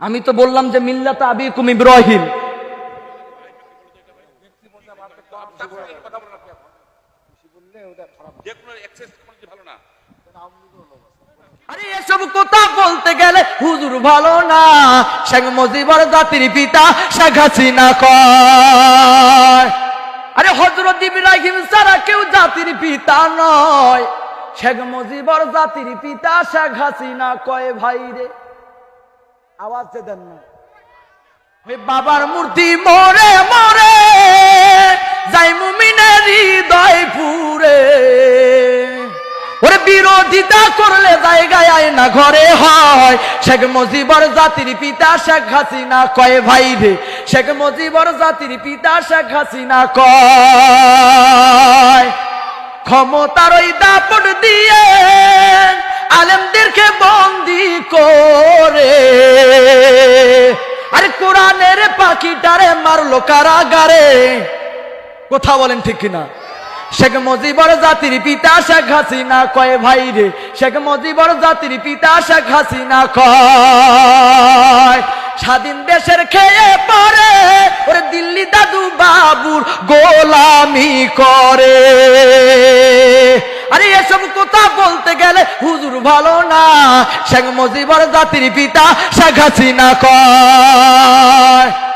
আমি তো বললাম যে মিল্লাতা আবিকুম ইব্রাহিম। আরে এসব কথা বলতে গেলে হুজুর ভালো না। শেখ জাতির পিতা শেখ হাসিনা কয়। আরে হজরত ইব্রাহিম ছাড়া কেউ জাতির পিতা নয়। শেখ মুজিবর জাতির পিতা শেখ হাসিনা কয়, ভাই রে, আওয়াজ দেন না। বাবার মূর্তি মরে মরে, যাই মুমিনের হৃদয় পুরে ওরে বিরোধিতা করলে জায়গায় আয় না ঘরে হয়। শেখ মুজিবর জাতির পিতা শেখ হাসিনা কয়, ভাই রে, শেখ মুজিবর জাতির পিতা শেখ হাসিনা কয় ক্ষমতার ওই দাপট দিয়ে আলেমদেরকে বন্দি করে। আরে কোরআনের পাখিটারে মারলো কারাগারে। কথা বলেন ঠিক কিনা? শেখ মুজিবর জাতির পিতা শেখ হাসিনা কয়, ভাই রে, শেখ মুজিবর জাতির পিতা শেখ হাসিনা কয়, স্বাধীন দেশের খেয়ে পরে বাবুর গোলামি করে। আরে, এসব কথা বলতে গেলে হুজুর ভালো না। শেখ মুজিবর জাতির পিতা শেখ হাসিনা কয়।